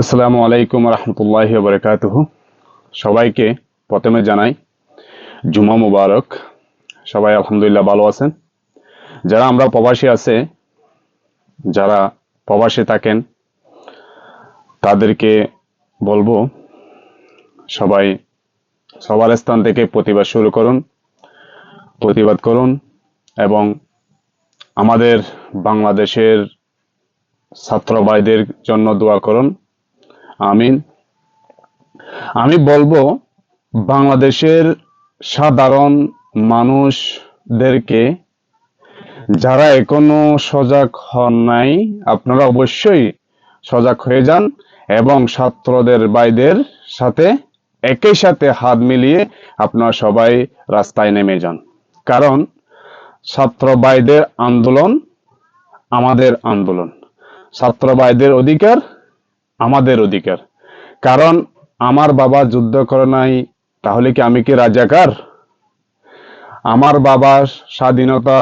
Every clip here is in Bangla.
আসসালামু আলাইকুম রহমতুল্লাহ বরকাতুহ। সবাইকে প্রথমে জানাই জুমা মুবারক। সবাই আলহামদুলিল্লাহ ভালো আছেন। যারা আমরা প্রবাসী আছে, যারা প্রবাসী থাকেন, তাদেরকে বলব সবাই সবার স্থান থেকে প্রতিবাদ শুরু করুন, প্রতিবাদ করুন এবং আমাদের বাংলাদেশের ছাত্র ভাইদের জন্য দোয়া করুন। আমিন। আমি বলব, বাংলাদেশের সাধারণ মানুষদেরকে, যারা এখনও সজাগ হন নাই, আপনারা অবশ্যই সজাগ হয়ে যান এবং ছাত্রদের বাইদের সাথে, একই সাথে হাত মিলিয়ে আপনারা সবাই রাস্তায় নেমে যান। কারণ ছাত্র ভাইদের আন্দোলন আমাদের আন্দোলন। ছাত্র ভাইদের অধিকার আমাদের অধিকার। কারণ আমার বাবা যুদ্ধ করে নাই, তাহলে কি আমি কি রাজাকার? আমার বাবা স্বাধীনতা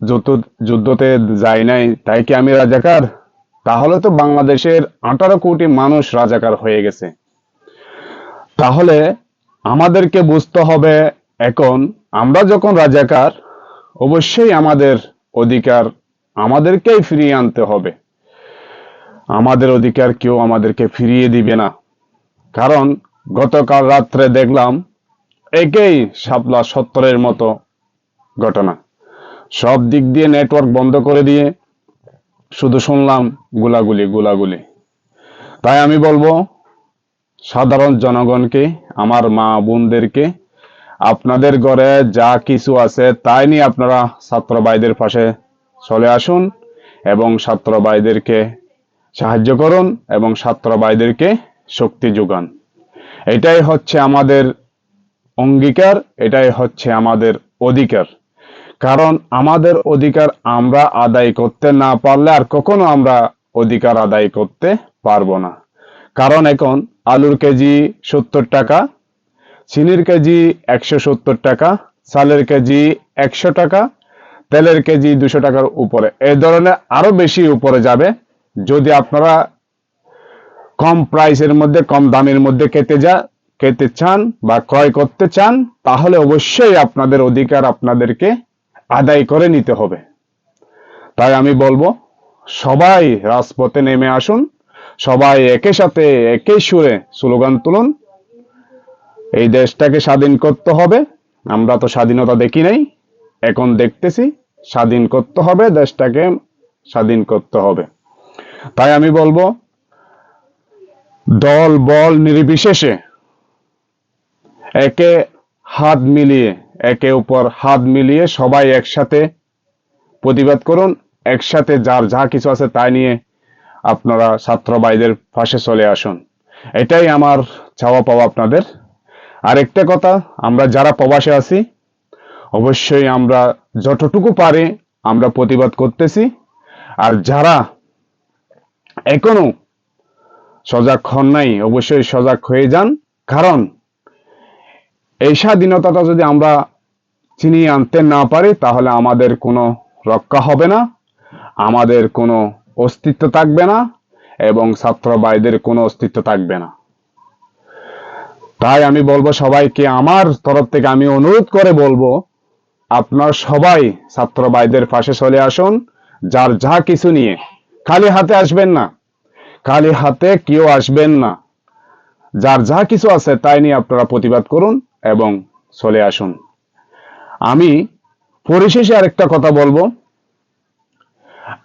যুদ্ধ, যুদ্ধতে যায় নাই, তাই কি আমি রাজাকার? তাহলে তো বাংলাদেশের আঠারো কোটি মানুষ রাজাকার হয়ে গেছে। তাহলে আমাদেরকে বুঝতে হবে, এখন আমরা যখন রাজাকার, অবশ্যই আমাদের অধিকার আমাদেরকেই ফিরিয়ে আনতে হবে। আমাদের অধিকার কেউ আমাদেরকে ফিরিয়ে দিবে না। কারণ গতকাল রাত্রে দেখলাম একেই শাপলা সত্তরের মতো ঘটনা। সব দিক দিয়ে নেটওয়ার্ক বন্ধ করে দিয়ে শুধু শুনলাম গুলাগুলি গুলাগুলি। তাই আমি বলব, সাধারণ জনগণকে, আমার মা বোনদেরকে, আপনাদের ঘরে যা কিছু আছে তাই নিয়ে আপনারা ছাত্র ভাইদের পাশে চলে আসুন এবং ছাত্র ভাইদেরকে সাহায্য করুন এবং ছাত্র ভাইদেরকে শক্তি যোগান। এটাই হচ্ছে আমাদের অঙ্গীকার, এটাই হচ্ছে আমাদের অধিকার। কারণ আমাদের অধিকার আমরা আদায় করতে না পারলে আর কখনো আমরা অধিকার আদায় করতে পারব না। কারণ এখন আলুর কেজি সত্তর টাকা, চিনির কেজি একশো সত্তর টাকা, চালের কেজি একশো টাকা, তেলের কেজি দুশো টাকার উপরে। এই ধরনের আরও বেশি উপরে যাবে যদি আপনারা কম প্রাইসের মধ্যে, কম দামের মধ্যে খেতে যা, খেতে চান বা ক্রয় করতে চান, তাহলে অবশ্যই আপনাদের অধিকার আপনাদেরকে আদায় করে নিতে হবে। তাই আমি বলব, সবাই রাজপথে নেমে আসুন, সবাই একই সাথে একই সুরে স্লোগান তুলুন। এই দেশটাকে স্বাধীন করতে হবে, আমরা তো স্বাধীনতা দেখি নাই, এখন দেখতেছি, স্বাধীন করতে হবে, দেশটাকে স্বাধীন করতে হবে। তাই আমি বলব, দল, বল নির্বিশেষে একে হাত মিলিয়ে, একে উপর হাত মিলিয়ে সবাই একসাথে প্রতিবাদ করুন। একসাথে যার যা কিছু আছে তাই নিয়ে আপনারা ছাত্র ভাইদের পাশে চলে আসুন। এটাই আমার চাওয়া পাওয়া আপনাদের। আরেকটা কথা, আমরা যারা প্রবাসে আছি, অবশ্যই আমরা যতটুকু পারি আমরা প্রতিবাদ করতেছি। আর যারা এখনও সজাগ হন নাই, অবশ্যই সজাগ হয়ে যান। কারণ এই স্বাধীনতাটা যদি আমরা চিনিয়ে আনতে না পারি, তাহলে আমাদের কোনো রক্ষা হবে না, আমাদের কোনো অস্তিত্ব থাকবে না, এবং ছাত্র ভাইদের কোনো অস্তিত্ব থাকবে না। তাই আমি বলব সবাইকে, আমার তরফ থেকে আমি অনুরোধ করে বলব, আপনার সবাই ছাত্র ভাইদের পাশে চলে আসুন, যার যা কিছু নিয়ে খালি হাতে আসবেন না। খালি হাতে কেউ আসবেন না। যার যা কিছু আছে তাই নিয়ে আপনারা প্রতিবাদ করুন এবং চলে আসুন। আমি পরিশেষে আরেকটা কথা বলব।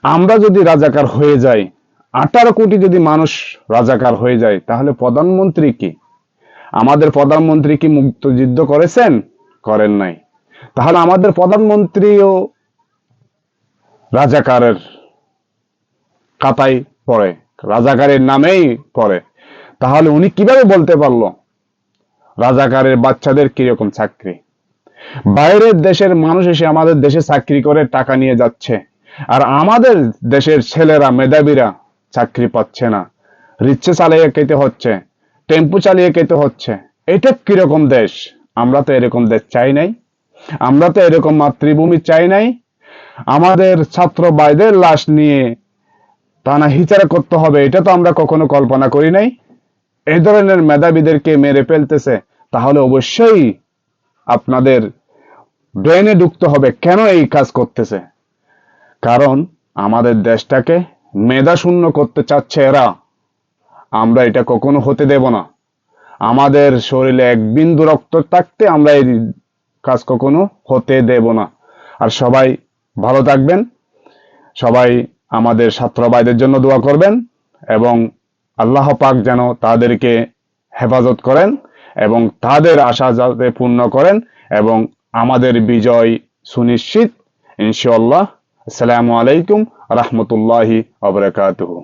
আমরা যদি রাজাকার হয়ে যাই, আঠারো কোটি যদি মানুষ রাজাকার হয়ে যায়, তাহলে প্রধানমন্ত্রী কি? আমাদের প্রধানমন্ত্রী কি মুক্তযুদ্ধ করেছেন? করেন নাই। তাহলে আমাদের প্রধানমন্ত্রীও রাজাকারের কাতায় পড়ে, রাজাকারের নামেই পড়ে। তাহলে উনি কীভাবে বলতে পারল? রাজাকারের বাচ্চাদের কীরকম চাকরি? বাইরের দেশের মানুষ এসে আমাদের দেশে চাকরি করে টাকা নিয়ে যাচ্ছে, আর আমাদের দেশের ছেলেরা, মেধাবীরা চাকরি পাচ্ছে না। রিচ্ছে চালিয়ে খেতে হচ্ছে, টেম্পু চালিয়ে খেতে হচ্ছে। এটা কীরকম দেশ? আমরা তো এরকম দেশ চাই নাই। আমরা তো এরকম মাতৃভূমি চাই নাই। আমাদের ছাত্র ভাইদের লাশ নিয়ে টানা হিচারা করতে হবে, এটা তো আমরা কখনো কল্পনা করি নাই। এই ধরনের মেধাবীদেরকে মেরে ফেলতেছে, তাহলে অবশ্যই আপনাদের ব্রেনে ঢুকতে হবে, কেন এই কাজ করতেছে? কারণ আমাদের দেশটাকে মেধা শূন্য করতে চাচ্ছে এরা। আমরা এটা কখনো হতে দেব না। আমাদের শরীরে এক বিন্দু রক্ত থাকতে আমরা এই কাজ কখনো হতে দেব না। আর সবাই ভালো থাকবেন। সবাই আমাদের ছাত্র ভাইদের জন্য দোয়া করবেন এবং আল্লাহ পাক যেন তাদেরকে হেফাজত করেন এবং তাদের আশা যাতে পূর্ণ করেন এবং আমাদের বিজয় সুনিশ্চিত। ইনশাল্লাহ আসসালামু আলাইকুম রহমতুল্লাহি আবরাকাতুহু